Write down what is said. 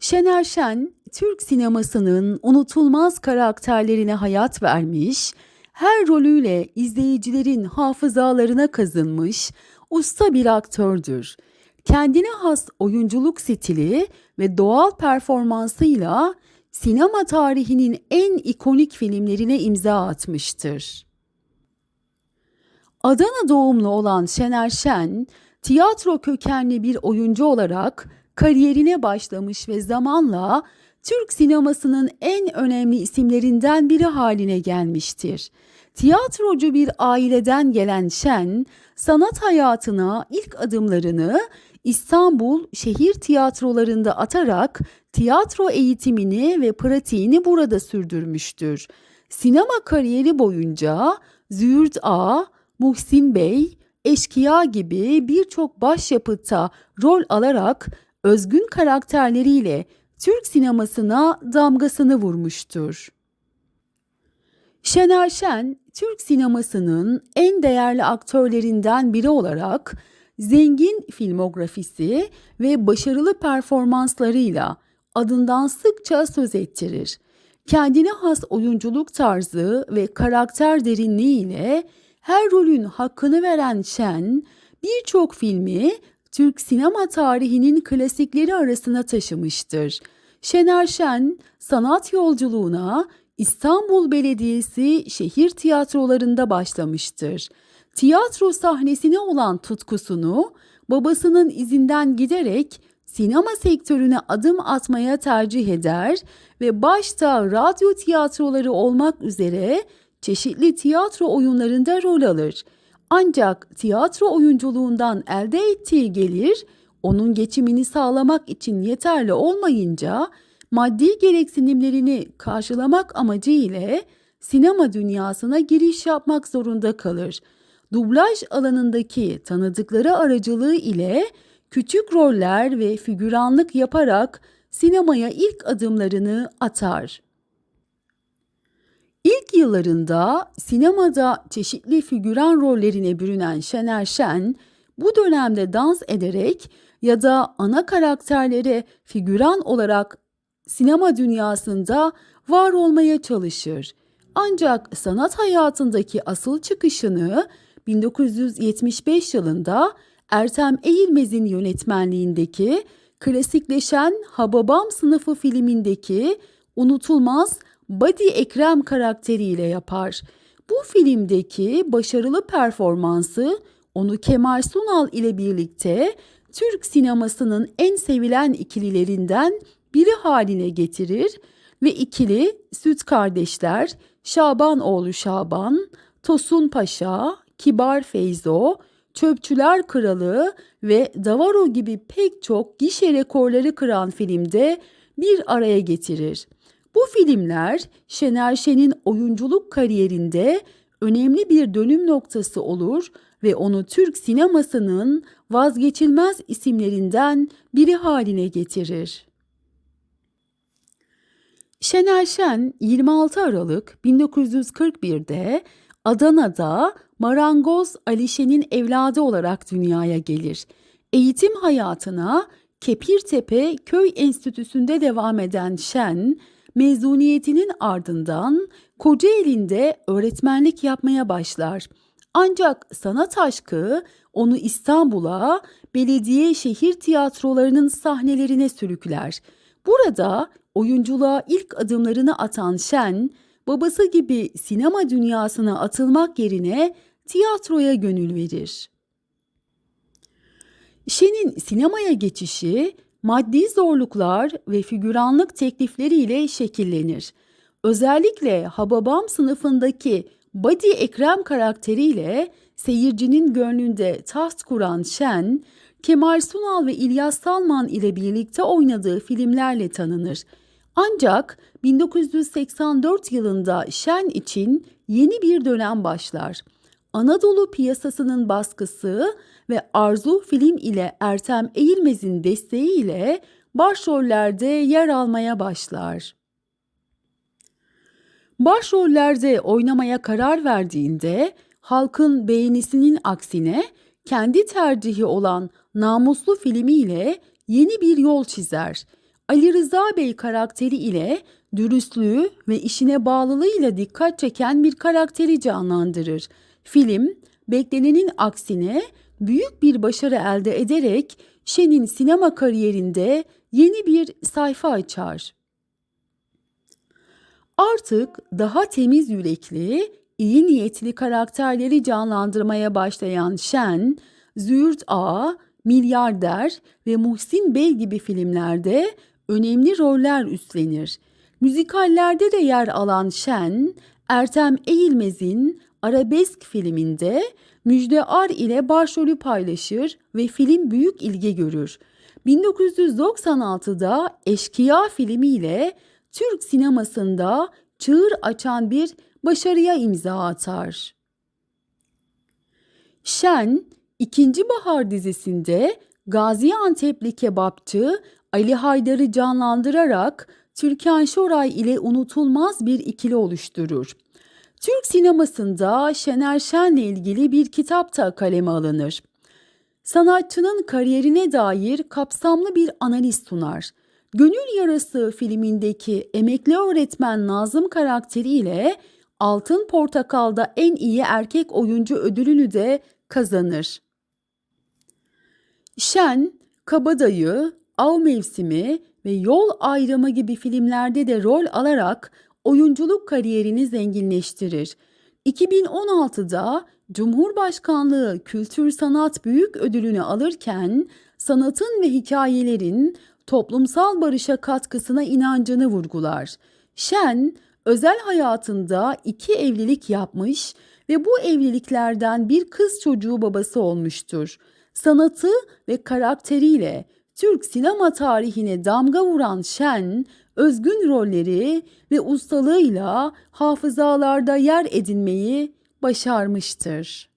Şener Şen, Türk sinemasının unutulmaz karakterlerine hayat vermiş, her rolüyle izleyicilerin hafızalarına kazınmış usta bir aktördür. Kendine has oyunculuk stili ve doğal performansıyla sinema tarihinin en ikonik filmlerine imza atmıştır. Adana doğumlu olan Şener Şen, tiyatro kökenli bir oyuncu olarak kariyerine başlamış ve zamanla Türk sinemasının en önemli isimlerinden biri haline gelmiştir. Tiyatrocu bir aileden gelen Şen, sanat hayatına ilk adımlarını İstanbul şehir tiyatrolarında atarak tiyatro eğitimini ve pratiğini burada sürdürmüştür. Sinema kariyeri boyunca Züğürt Ağa, Muhsin Bey, Eşkıya gibi birçok başyapıtta rol alarak özgün karakterleriyle Türk sinemasına damgasını vurmuştur. Şener Şen, Türk sinemasının en değerli aktörlerinden biri olarak zengin filmografisi ve başarılı performanslarıyla adından sıkça söz ettirir. Kendine has oyunculuk tarzı ve karakter derinliğiyle her rolün hakkını veren Şen, birçok filmi Türk sinema tarihinin klasikleri arasına taşımıştır. Şener Şen, sanat yolculuğuna İstanbul Belediyesi şehir tiyatrolarında başlamıştır. Tiyatro sahnesine olan tutkusunu babasının izinden giderek sinema sektörüne adım atmaya tercih eder ve başta radyo tiyatroları olmak üzere çeşitli tiyatro oyunlarında rol alır. Ancak tiyatro oyunculuğundan elde ettiği gelir onun geçimini sağlamak için yeterli olmayınca maddi gereksinimlerini karşılamak amacı ile sinema dünyasına giriş yapmak zorunda kalır. Dublaj alanındaki tanıdıkları aracılığı ile küçük roller ve figüranlık yaparak sinemaya ilk adımlarını atar. İlk yıllarında sinemada çeşitli figüran rollerine bürünen Şener Şen, bu dönemde dans ederek ya da ana karakterlere figüran olarak sinema dünyasında var olmaya çalışır. Ancak sanat hayatındaki asıl çıkışını 1975 yılında Ertem Eğilmez'in yönetmenliğindeki klasikleşen Hababam sınıfı filmindeki unutulmaz Badi Ekrem karakteriyle yapar. Bu filmdeki başarılı performansı onu Kemal Sunal ile birlikte Türk sinemasının en sevilen ikililerinden biri haline getirir ve ikili Süt Kardeşler, Şaban oğlu Şaban, Tosun Paşa, Kibar Feyzo, Çöpçüler Kralı ve Davaro gibi pek çok gişe rekorları kıran filmde bir araya getirir. Bu filmler Şener Şen'in oyunculuk kariyerinde önemli bir dönüm noktası olur ve onu Türk sinemasının vazgeçilmez isimlerinden biri haline getirir. Şener Şen 26 Aralık 1941'de Adana'da marangoz Alişe'nin evladı olarak dünyaya gelir. Eğitim hayatına Kepirtepe Köy Enstitüsü'nde devam eden Şen, mezuniyetinin ardından Kocaeli'nde öğretmenlik yapmaya başlar. Ancak sanat aşkı onu İstanbul'a belediye şehir tiyatrolarının sahnelerine sürükler. Burada oyunculuğa ilk adımlarını atan Şen, babası gibi sinema dünyasına atılmak yerine tiyatroya gönül verir. Şen'in sinemaya geçişi maddi zorluklar ve figüranlık teklifleriyle şekillenir. Özellikle Hababam sınıfındaki Badi Ekrem karakteriyle seyircinin gönlünde taht kuran Şen, Kemal Sunal ve İlyas Salman ile birlikte oynadığı filmlerle tanınır. Ancak 1984 yılında Şen için yeni bir dönem başlar. Anadolu piyasasının baskısı ve Arzu Film ile Ertem Eğilmez'in desteğiyle başrollerde yer almaya başlar. Başrollerde oynamaya karar verdiğinde halkın beğenisinin aksine kendi tercihi olan Namuslu filmiyle yeni bir yol çizer. Ali Rıza Bey karakteri ile dürüstlüğü ve işine bağlılığıyla dikkat çeken bir karakteri canlandırır. Film, beklenenin aksine büyük bir başarı elde ederek Şen'in sinema kariyerinde yeni bir sayfa açar. Artık daha temiz yürekli, iyi niyetli karakterleri canlandırmaya başlayan Şen, Züğürt Ağa, Milyarder ve Muhsin Bey gibi filmlerde önemli roller üstlenir. Müzikallerde de yer alan Şen, Ertem Eğilmez'in Arabesk filminde Müjde Ar ile başrolü paylaşır ve film büyük ilgi görür. 1996'da Eşkıya filmiyle Türk sinemasında çığır açan bir başarıya imza atar. Şen, İkinci Bahar dizisinde Gaziantep'li kebapçı Ali Haydar'ı canlandırarak Türkan Şoray ile unutulmaz bir ikili oluşturur. Türk sinemasında Şener Şen'le ilgili bir kitap da kaleme alınır. Sanatçının kariyerine dair kapsamlı bir analiz sunar. Gönül Yarası filmindeki emekli öğretmen Nazım karakteriyle Altın Portakal'da en iyi erkek oyuncu ödülünü de kazanır. Şen, Kabadayı, Av Mevsimi ve Yol Ayrımı gibi filmlerde de rol alarak oyunculuk kariyerini zenginleştirir. 2016'da Cumhurbaşkanlığı Kültür Sanat Büyük Ödülünü alırken sanatın ve hikayelerin toplumsal barışa katkısına inancını vurgular. Şen, özel hayatında iki evlilik yapmış ve bu evliliklerden bir kız çocuğu babası olmuştur. Sanatı ve karakteriyle Türk sinema tarihine damga vuran Şen, özgün rolleri ve ustalığıyla hafızalarda yer edinmeyi başarmıştır.